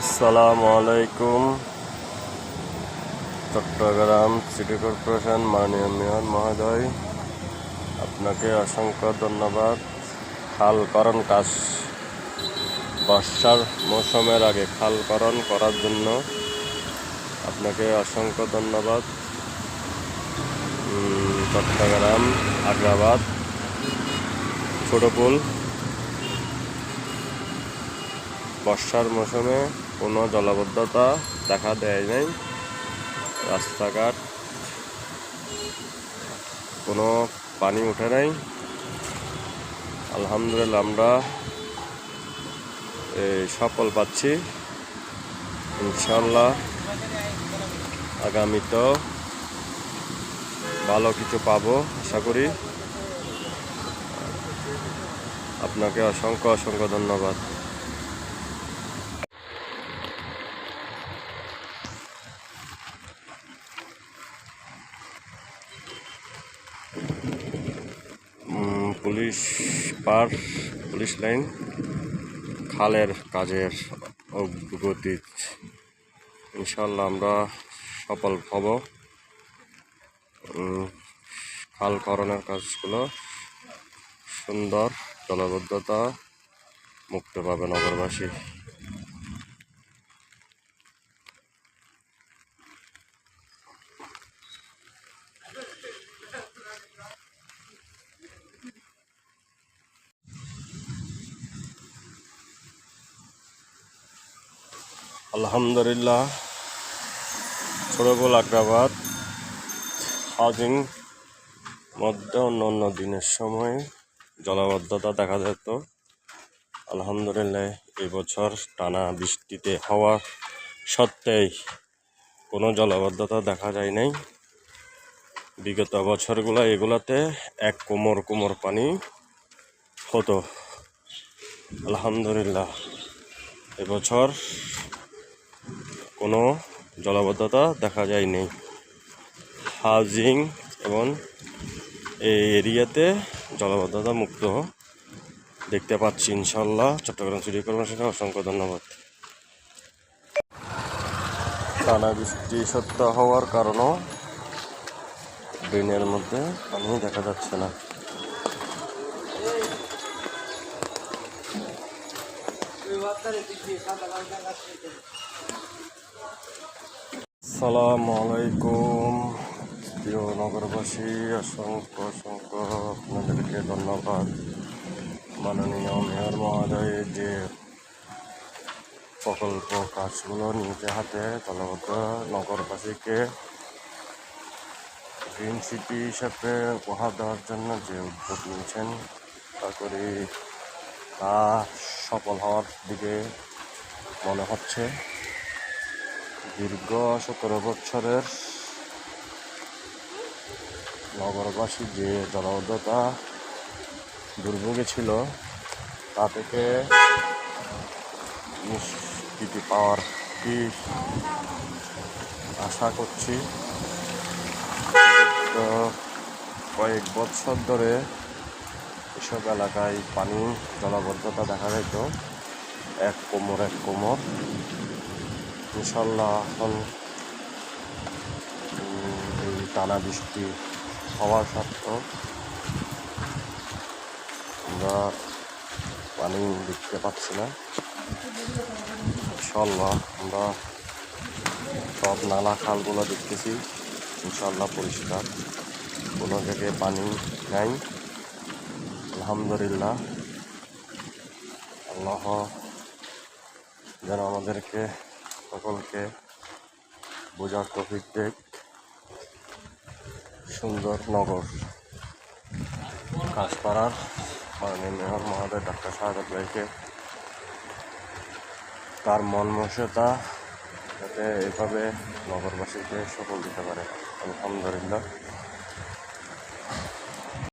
আসসালামু আলাইকুম। Chittagong city corporation মাননীয় মেয়র মহোদয়, আপনাকে অসংখ্য ধন্যবাদ। খালকরণ কাজ বর্ষার মৌসুমের আগে খালকরণ করার জন্য আপনাকে অসংখ্য ধন্যবাদ। চট্টগ্রাম, আগ্রাবাদ, ছোটপুল। বর্ষার মৌসুমে কোনো জলাবদ্ধতা দেখা দেয় নাই। রাস্তাঘাট, কোনো পানি উঠে নাই। আলহামদুলিল্লাহ আমরা এই সফল পাচ্ছি। ইনশাল্লাহ আগামীতেও ভালো কিছু পাবো, আশা করি। আপনাকে অসংখ্য অসংখ্য ধন্যবাদ। পুলিশ পার্ক পুলিশ লাইন, খালের কাজের অগ্রগতি। ইনশাল্লাহ আমরা সফল হব। খালকরণের খাল করণের কাজগুলো সুন্দর, জলবদ্ধতা মুক্ত পাবে নগরবাসী আলহামদুলিল্লাহ। ছোটগোল আগ্রাবাদ হাউজিং মধ্যে অন্য অন্য দিনের সময় জলাবদ্ধতা দেখা যেত। আলহামদুলিল্লাহ এবছর টানা বৃষ্টিতে হওয়া সত্ত্বেই কোনো জলাবদ্ধতা দেখা যায় নাই। বিগত বছরগুলো এগুলাতে এক কোমর কোমর পানি হতো। আলহামদুলিল্লাহ এবছর কোনো জলাবদ্ধতা দেখা যায়নি। হাউজিং এবং এই এরিয়াতে জলাবদ্ধতা মুক্ত দেখতে পাচ্ছি ইনশাল্লাহ চট্টগ্রাম সিটি কর্পোরেশনকে অসংখ্য ধন্যবাদ। টানা বৃষ্টি সত্য হওয়ার কারণেও ড্রেনের মধ্যে পানি দেখা যাচ্ছে না। সালাম আলাইকুম। প্রিয় নগরবাসী, অসংখ্য অসংখ্য আপনাদেরকে ধন্যবাদ। মাননীয় মেয়র মহোদয়, যে প্রকল্প কাজগুলো নিজে হাতে দলবদ্ধ নগরবাসীকে গ্রিন সিটি হিসাবে উপহার দেওয়ার জন্য যে উদ্যোগ নিয়েছেন, তা করি তা সফল হওয়ার দিকে মনে হচ্ছে। দীর্ঘ সতেরো বছরের নগরবাসী যে জলাবদ্ধতা দুর্ভোগে ছিল, তা থেকে নিষ্কৃতি পাওয়ার কি আশা করছি? কয়েক বছর ধরে এসব এলাকায় পানি জলাবদ্ধতা দেখা যেত এক কোমর এক কোমর। ইনশাল্লাহ এখন এই টানা বৃষ্টি হওয়ার সত্ত্বেও আমরা পানি দেখতে পাচ্ছি না। ইনশাল্লাহ আমরা সব নালা খালগুলো দেখতেছি। ইনশাল্লাহ পরিষ্কার। কোনো জায়গায় পানি নাই। আলহামদুলিল্লাহ। আল্লাহ যেন আমাদেরকে সকলকে বোঝার তফিক দেখ সুন্দর নগর। কাজপাড়ার মাননীয় মেয়র মহাদেব ডাক্তার সাহেব ভাইকে তার মন মনসতা যাতে এভাবে নগরবাসীকে সফল দিতে পারে, আলহামদুলিল্লাহ।